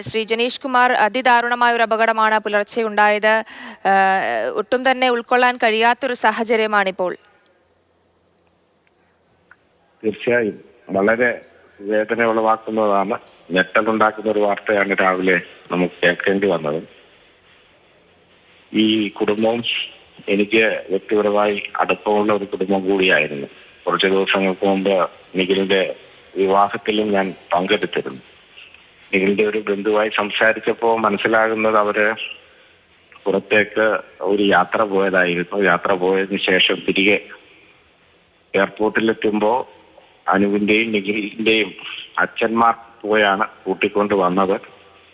ശ്രീ ജനീഷ് കുമാർ അതിദാരുണമായ ഒരു അപകടമാണ് പുലർച്ചെ ഉണ്ടായത് ഒട്ടും തന്നെ ഉൾക്കൊള്ളാൻ കഴിയാത്തൊരു സാഹചര്യമാണിപ്പോൾ. തീർച്ചയായും. വളരെ വേദന ഉളവാക്കുന്നതാണ് ഞെട്ടലുണ്ടാക്കുന്ന ഒരു വാർത്തയാണ് രാവിലെ നമുക്ക് കേൾക്കേണ്ടി വന്നത്. ഈ കുടുംബം എനിക്ക് വ്യക്തിപരമായി അടുപ്പമുള്ള ഒരു കുടുംബം കൂടിയായിരുന്നു. കുറച്ച് ദിവസങ്ങൾക്ക് മുമ്പ് നിഖിലിന്റെ വിവാഹത്തിലും ഞാൻ പങ്കെടുത്തിരുന്നു. നിഖിലിന്റെ ഒരു ബന്ധുവായി സംസാരിച്ചപ്പോൾ മനസ്സിലാകുന്നത് അവർ പുറത്തേക്ക് ഒരു യാത്ര പോയതായിരുന്നു. യാത്ര പോയതിനു ശേഷം തിരികെ എയർപോർട്ടിലെത്തുമ്പോൾ അനുവിന്റെയും നിഖിലിന്റെയും അച്ഛന്മാർ പോയാണ് കൂട്ടിക്കൊണ്ട് വന്നത്.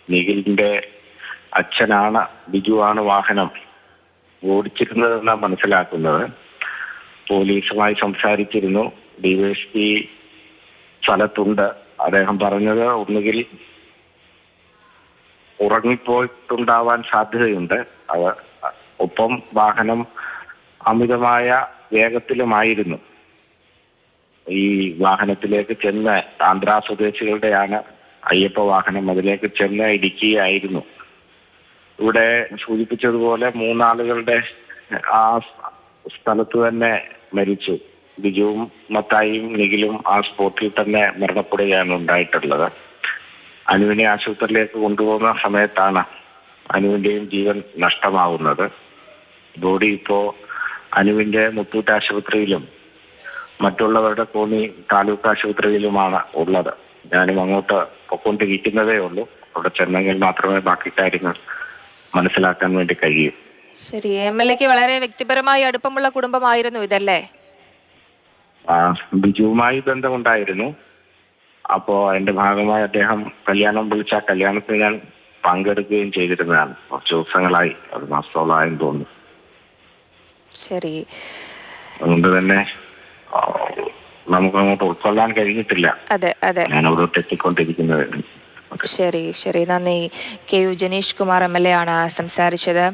നിഖിലിന്റെ അച്ഛനാണ് ബിജുവാണ് വാഹനം ഓടിച്ചിരുന്നതെന്നാണ് മനസ്സിലാക്കുന്നത്. പോലീസുമായി സംസാരിച്ചിരുന്നു. ഡിവൈഎസ്പി സ്ഥലത്തുണ്ട്. അദ്ദേഹം പറഞ്ഞത് ഒന്നുകിൽ ഉറങ്ങിപ്പോയിട്ടുണ്ടാവാൻ സാധ്യതയുണ്ട്. അവ ഒപ്പം വാഹനം അമിതമായ വേഗത്തിലുമായിരുന്നു. ഈ വാഹനത്തിലേക്ക് ചെന്ന് ആന്ധ്ര സ്വദേശികളുടെയാണ് അയ്യപ്പ വാഹനം അതിലേക്ക് ചെന്ന് ഇടിക്കുകയായിരുന്നു. ഇവിടെ സൂചിപ്പിച്ചതുപോലെ മൂന്നാളുകളുടെ ആ സ്ഥലത്ത് തന്നെ മരിച്ചു. ബിജുവും മത്തായിയും നിഖിലും ആ സ്പോട്ടിൽ തന്നെ മരണപ്പെടുകയാണ് ഉണ്ടായിട്ടുള്ളത്. അനുവിനെ ആശുപത്രിയിലേക്ക് കൊണ്ടുപോകുന്ന സമയത്താണ് അനുവിന്റെയും ജീവൻ നഷ്ടമാവുന്നത്. ബോഡി ഇപ്പോ അനുവിന്റെ മുത്തൂറ്റ് ആശുപത്രിയിലും മറ്റുള്ളവരുടെ കോന്നി താലൂക്ക് ആശുപത്രിയിലുമാണ് ഉള്ളത്. ഞാനും അങ്ങോട്ട് പൊക്കൊണ്ടിരിക്കുന്നതേ ഉള്ളൂ. അവിടെ ചെന്നെങ്കിൽ മാത്രമേ ബാക്കി കാര്യങ്ങൾ മനസ്സിലാക്കാൻ വേണ്ടി കഴിയൂ. ശരി എം എൽ എക്ക് വളരെ വ്യക്തിപരമായി അടുപ്പമുള്ള കുടുംബമായിരുന്നു ഇതല്ലേ? ബിജുവുമായി ബന്ധമുണ്ടായിരുന്നു. അപ്പോ അതിന്റെ ഭാഗമായി അദ്ദേഹം കല്യാണം വിളിച്ച കല്യാണത്തിന് ഞാൻ പങ്കെടുക്കുകയും ചെയ്തിരുന്നതാണ്. കുറച്ച് ദിവസങ്ങളായി. അത് മാസത്തോളമായും തോന്നുന്നു. ശരി. അതുകൊണ്ട് തന്നെ നമുക്ക് അങ്ങോട്ട് ഉൾക്കൊള്ളാൻ കഴിഞ്ഞിട്ടില്ല. അതെ അതെ. ഞാൻ അവിടോട്ട് എത്തിക്കൊണ്ടിരിക്കുന്നത് ശരി ശരി. നന്ദി. K U Janeesh Kumar M L A ആണ് സംസാരിച്ചത്.